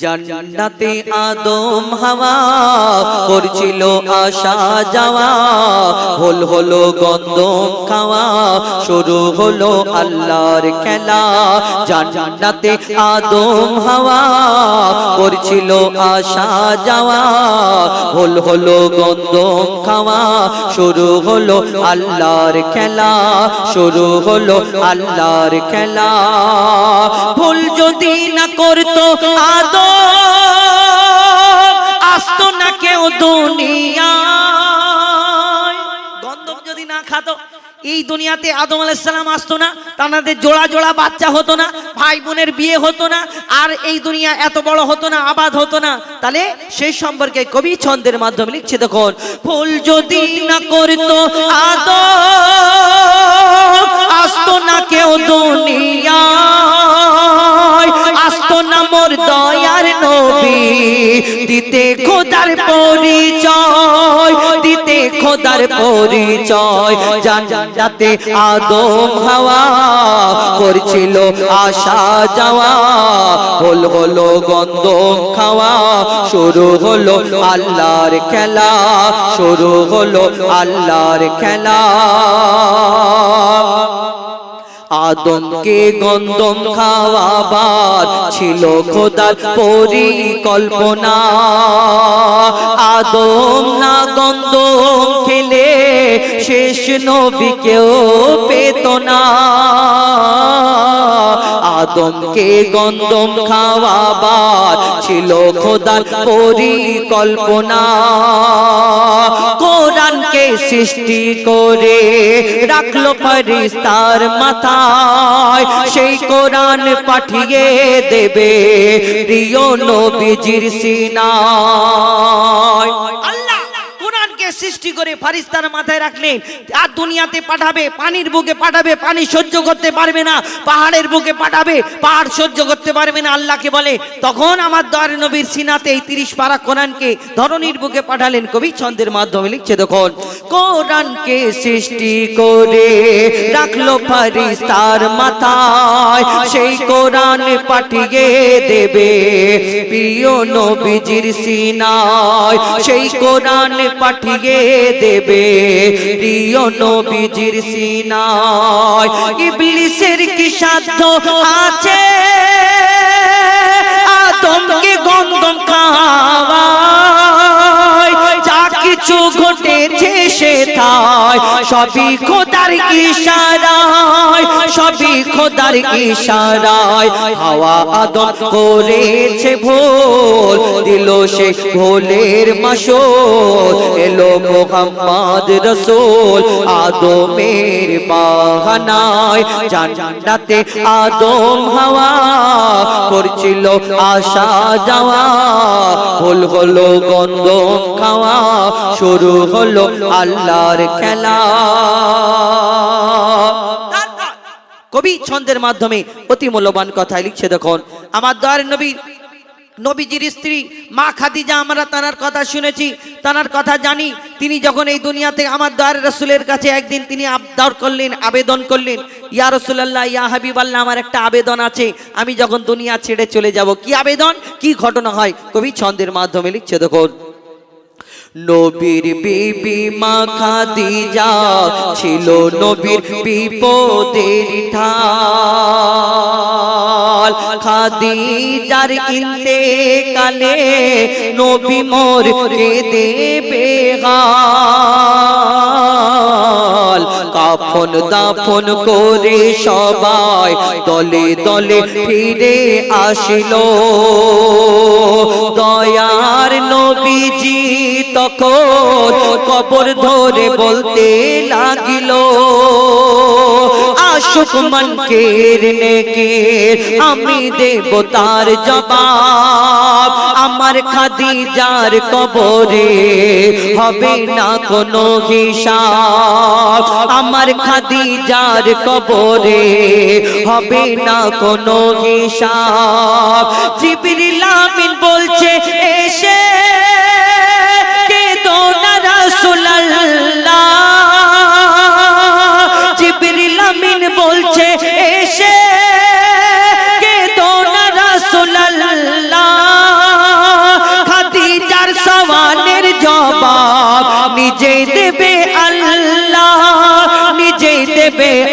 জান্নাতে আদম হাওয়া করছিল আসা যাওয়া। হল হলো গন্ধম খাওয়া, শুরু হলো আল্লাহর খেলা। জান্নাতে আদম হাওয়া করছিল আসা যাওয়া। হল হলো গন্ধম খাওয়া, শুরু হলো আল্লাহর খেলা। শুরু হলো আল্লাহর খেলা। ভুল যদি না করতো আদম আসতো না কেউ দুনিয়া গন্ধম যদি না খাতো, এই দুনিয়াতে আদম আলাইসালাম আসতো না তাদের জোড়া জোড়া বাচ্চা হতো না, ভাই বোনের বিয়ে হতো না, আর এই দুনিয়া এত বড় হতো না, আবাদ হতো না। তাহলে সেই সম্পর্কে কবি ছন্দের মাধ্যমে লিখছে, দেখুন, ফুল যদি না করতো আদম, আসতো না কেউ দুনিয়ায়। আসতো না মোর দয়ার নবী। দিতে খোদার পরিচয়, দিতে খোদার পরিচয়। জান্নাতে আদম হাওয়া করছিল আসা যাওয়া। হল হলো গন্ধম খাওয়া। শুরু হলো আল্লাহর খেলা। শুরু হলো আল্লাহর খেলা। আদমকে গন্ধম খাওয়াবার ছিল খোদার পরিকল্পনা। আদম না গন্ধম খেলে শেষ নবীকেও পেত না। আদমকে গন্ধম খাওয়াবার ছিল খোদার পরিকল্পনা। কোরআনকে সৃষ্টি করে রাখল ফরিস্তার মাথায়। সেই কোরআন পাঠিয়ে দেবে প্রিয় নবীজির সিনায়। সৃষ্টি করে ফারিস্তার মাথায় রাখলেন। আর দুনিয়াতে পাঠাবে, পানির বুকে পাঠাবে, পানি সহ্য করতে পারবে না, পাহাড়ের বুকে পাঠাবে, পাহাড় সহ্য করতে পারবে না। আল্লাহকে বলে, তখন আমার দয়ার নবীর সিনাতে এই তিরিশ পারা কোরআনকে ধরনীর বুকে পাঠালেন কবি ছন্দের মাধ্যমে লিখছে দেখুন। কোরআনকে সৃষ্টি করে রাখল ফারিস্তার মাথায়, সেই কোরআন পাঠিয়ে দেবে প্রিয় নবীজির সিনায়। সেই কোরআন পাঠিয়ে দেবে। প্রিয় নবীজির সিনায় ইবলিসের কি সাধ্য আছে? আদমকে গন্ধম খাওয়ায় যা কিছু ঘটেছে তাই সবই খোদার সবই খোদার হাওয়া আদম করেছে ভুল দিল সে ভোলের মাসোল এলো মোহাম্মদ রসুল আদমের বাহানায়। আদম হাওয়া করছিল আসা যাওয়া, ভুল হলো গন্ধম খাওয়া, শুরু হলো আল্লাহর খেলা। কবি ছন্দের মাধ্যমে অতি মূল্যবান কথায় লিখছে দেখুন। আমার দয়ার নবী নবীজির স্ত্রী মা খাদিজা আমরা তার কথা শুনেছি তার কথা জানি। তিনি যখন এই দুনিয়াতে আমার দয়ার রসুলের কাছে একদিন তিনি আবদার করলেন আবেদন করলেন ইয়া রসুল্লাহ ইয়া হাবিব আল্লাহ আমার একটা আবেদন আছে আমি যখন দুনিয়া ছেড়ে চলে যাব কি আবেদন? কি ঘটনা হয়? কবি ছন্দের মাধ্যমে লিখছে দেখুন। নবীর বিবি মা খাদিজা ছিল নবীর বিপদের ঢাল। খাদিজার ইন্তেকালে নবী মোর কে দেবে কাফন দাফন করে সবাই দলে দলে ফিরে আসিল। দয়ার নবীজি তখন কবর ধরে বলতে লাগিল, আশুক মনকের নেকের আমি দেব তার জবাব। আমার খাদিজার কবরে হবে না কোনো হিসাব। আমার খাদিজার কবরে হবে না কোনো হিসাব। জিবরিল বলছে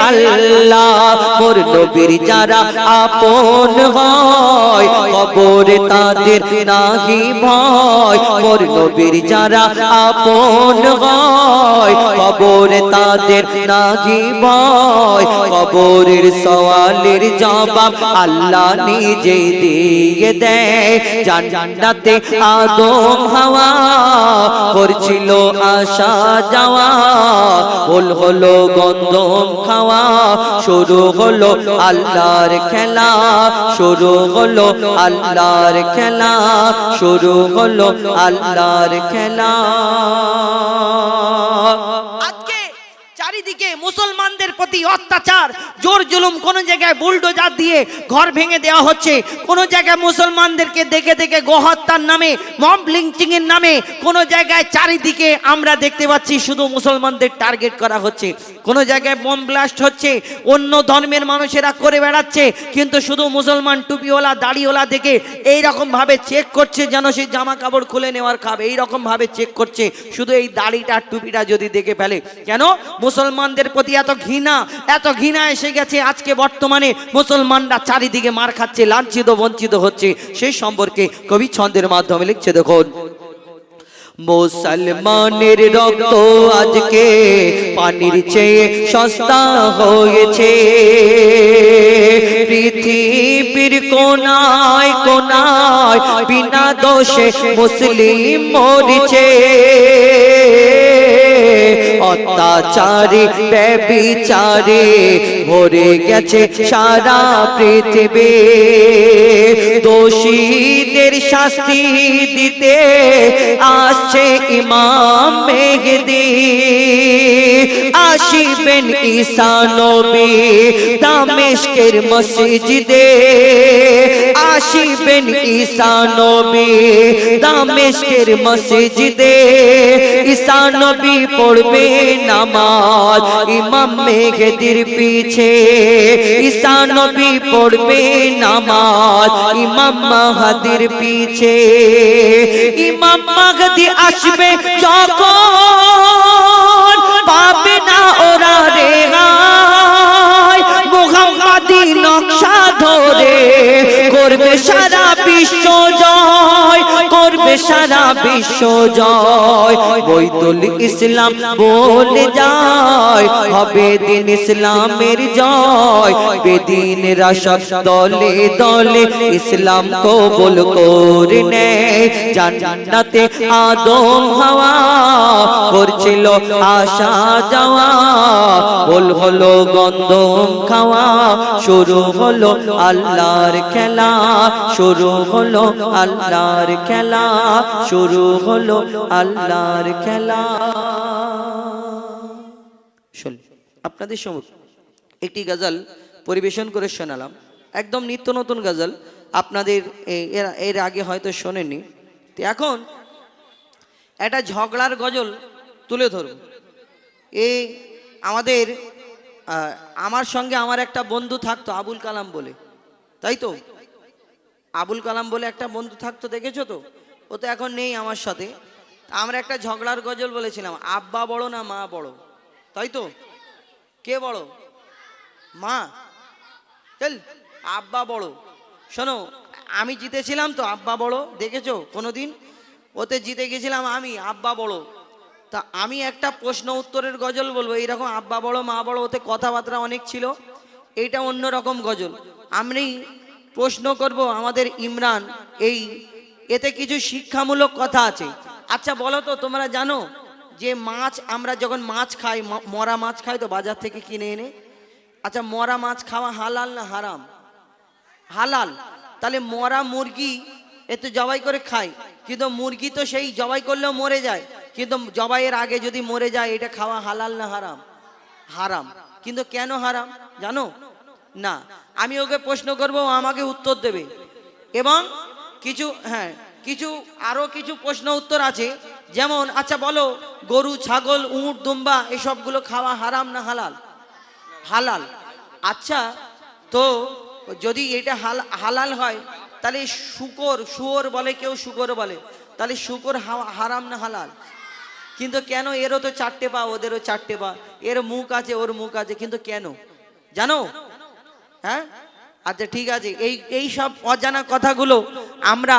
আল্লাহ মোর নবীর যারা আপন হয় কবরে তাদের নাহি ভয়। মোর নবীর যারা আপন হয় কবরে তাদের নাহি ভয়। কবরের সওয়ালের জবাব আল্লাহ নিজে দিয়ে দেয় জান্নাতে আদম হাওয়া করছিল আসা যাওয়া বল হলো গন্ধম খাওয়া শুরু হলো আল্লাহর খেলা শুরু হলো আল্লাহর খেলা শুরু হলো আল্লাহর খেলা। চারিদিকে মুসলমানদের প্রতি অত্যাচার, জোর জুলুম কোন জায়গায় বুলডোজার দিয়ে ঘর ভেঙে দেওয়া হচ্ছে, কোন জায়গায় মুসলমানদেরকে দেখে দেখে গোহত্যার নামে মম লিঞ্চিং এর নামে, কোন জায়গায় চারিদিকে আমরা দেখতে পাচ্ছি শুধু মুসলমানদের টার্গেট করা হচ্ছে। কোন জায়গায় বোম ব্লাস্ট হচ্ছে, অন্য ধর্মের মানুষেরা করে বেড়াচ্ছে, কিন্তু শুধু মুসলমান টুপিওয়ালা, দাড়িওয়ালা দেখে এই রকম ভাবে চেক করছে যেন সে জামা কাপড় খুলে নেওয়ার খাবে এই রকম ভাবে চেক করছে। শুধু এই দাড়িটা, টুপিটা যদি দেখে ফেলে। কেন? মুসলমানদের প্রতি এত ঘৃণা এত ঘৃণা এসে গেছে আজকে বর্তমানে মুসলমানরা চারিদিকে মার খাচ্ছে, লাঞ্ছিত, বঞ্চিত হচ্ছে। সেই সম্পর্কে কবি ছন্দের মাধ্যমে লিখছে, দেখুন। মুসলমানের রক্ত আজকে পানির চেয়ে সস্তা হয়েছে। পৃথিবীর কোনায় কোনায় বিনা দোষে মুসলিম মরিছে। অত্যাচারে, ব্যবিচারে ভরে গেছে সারা পৃথিবী। দোষীদের শাস্তি দিতে আসছে ইমাম মেঘদি আসিবেন ঈসা নবী দামেশকের মসজিদে। আসিবেন ঈসা নবী দামেশকের মসজিদে। ঈসা পড়বে নামাজ, ইমাম মেঘদির পিছে। ঈসা পড়বে নামাজ, ইমাম মাহাদির পিছে। ইমাম মাহদি আসবে যখন, পাবে না ওরা রেহাই। মুহাম্মাদি নকশা ধরে করবে সারা বিশ্ব জয়, করবে সারা বিশ্ব জয়। বৈতুল ইসলাম বলে যায়, হবে দিন ইসলামের জয়। বেদিন দলে দলে ইসলাম কবুল করে নেয়। জান্নাতে আদম হাওয়া, করছিল আসা যাওয়া। বল হলো গন্ধম খাওয়া, শুরু হলো আল্লাহর খেলা। শুরু হলো আল্লাহর খেলা শুরু হলো আল্লাহর খেলা। আপনাদের সম্মুখ একটি গজল পরিবেশন করে শোনালাম। একদম নিত্য নতুন গজল। আপনাদের এর আগে হয়তো শোনেননি। তো এখন একটা ঝগড়ার গজল তুলে ধরব। এই আমাদের আমার সঙ্গে আমার একটা বন্ধু থাকতো আবুল কালাম বলে। তাই তো? আবুল কালাম বলে একটা বন্ধু থাকতো, দেখেছ তো? ও তো এখন নেই আমার সাথে। আমরা একটা ঝগড়ার গজল বলেছিলাম, আব্বা বড় না মা বড়? তাই তো? কে বড়? মা। চল, আব্বা বড়। শোনো, আমি জিতেছিলাম তো আব্বা বড়, দেখেছ কোনোদিন? ওতে জিতে গেছিলাম আমি, আব্বা বড়। তা আমি একটা প্রশ্ন উত্তরের গজল বলব, এইরকম আব্বা বড়, মা বড়, ওতে কথাবার্তা অনেক ছিল, এইটা অন্য রকম গজল। আমি প্রশ্ন করব আমাদের ইমরান, এই এতে কিছু শিক্ষামূলক কথা আছে। আচ্ছা বলো তো, তোমরা জানো যে মাছ, আমরা যখন মাছ খাই মরা মাছ খাই তো বাজার থেকে কিনে এনে। আচ্ছা মরা মাছ খাওয়া হালাল না হারাম? হালাল। তাহলে মরা মুরগি এ তো জবাই করে খায়, কিন্তু মুরগি তো সেই জবাই করলেও মরে যায়। কিন্তু জবাইয়ের আগে যদি মরে যায়, এটা খাওয়া হালাল না হারাম? হারাম। কিন্তু কেন হারাম? জানো? না। আমি ওকে প্রশ্ন করব আমাকে উত্তর দেবে। এবং কিছু হ্যাঁ কিছু, আরও কিছু প্রশ্ন উত্তর আছে। যেমন আচ্ছা বলো, গরু, ছাগল, উঁট, দুম্বা, এসবগুলো খাওয়া হারাম না হালাল? হালাল। আচ্ছা তো যদি এটা হাল- হালাল হয়, তাহলে শুকর, শুয়োর বলে কেউ শুকর বলে। তাহলে শুকর হারাম না হালাল? কিন্তু কেন এরও তো চারটে পা, ওদেরও চারটে পা। এর মুখ আছে, ওর মুখ আছে, কিন্তু কেন? জানো? হ্যাঁ? আচ্ছা ঠিক আছে। এই এই সব অজানা কথাগুলো আমরা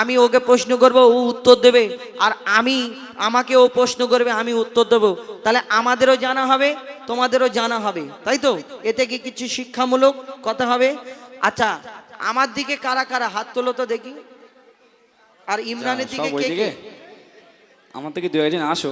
আমি ওকে প্রশ্ন করব ও উত্তর দেবে। আর আমি আমাকে ও প্রশ্ন করবে আমি উত্তর দেবো। তাহলে আমাদেরও জানা হবে তোমাদেরও জানা হবে। তাই তো? এতে কি কিছু শিক্ষামূলক কথা হবে? আচ্ছা আমার দিকে কারা কারা হাত তোলো তো দেখি। আর ইমরানের দিকে কে কে? আমার থেকে দু একজন আসো